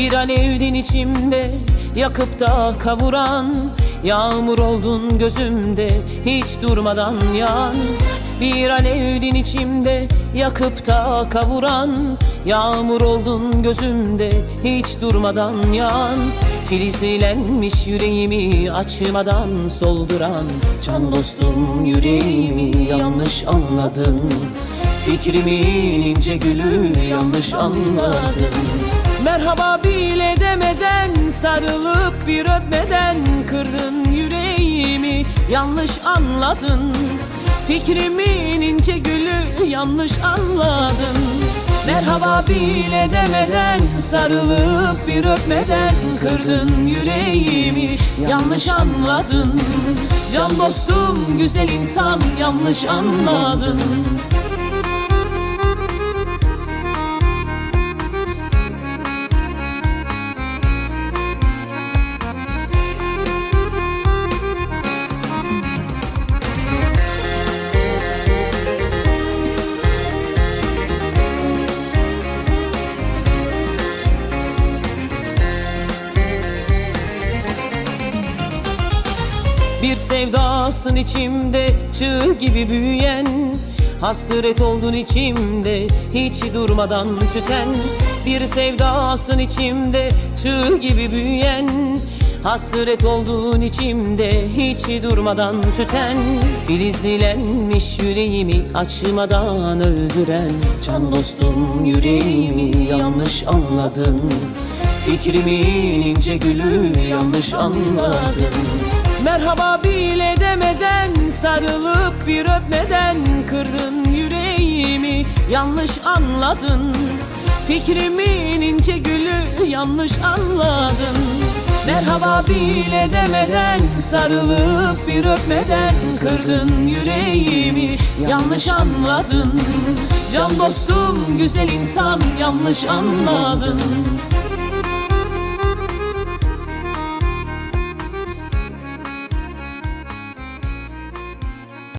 Bir alevdin içimde yakıp da kavuran. Yağmur oldun gözümde hiç durmadan yan. Bir alevdin içimde yakıp da kavuran. Yağmur oldun gözümde hiç durmadan yan. Filizlenmiş yüreğimi açmadan solduran. Can dostum yüreğimi yanlış anladın. Fikrimin ince gülü yanlış anladın Merhaba bile demeden sarılıp bir öpmeden Kırdın yüreğimi yanlış anladın. Fikrimin ince gülü yanlış anladın. Merhaba bile demeden sarılıp bir öpmeden Kırdın yüreğimi yanlış anladın. Can dostum güzel insan yanlış anladın Bir sevdasın içimde çığ gibi büyüyen. Hasret oldun içimde hiç durmadan tüten. Bir sevdasın içimde çığ gibi büyüyen. Hasret oldun içimde hiç durmadan tüten. Filizlenmiş yüreğimi açmadan öldüren. Can dostum yüreğimi yanlış anladın. Fikrimin ince gülü yanlış anladın Merhaba bile demeden sarılıp bir öpmeden Kırdın yüreğimi yanlış anladın. Fikrimin ince gülü yanlış anladın. Merhaba bile demeden sarılıp bir öpmeden Kırdın yüreğimi yanlış anladın. Can dostum güzel insan yanlış anladın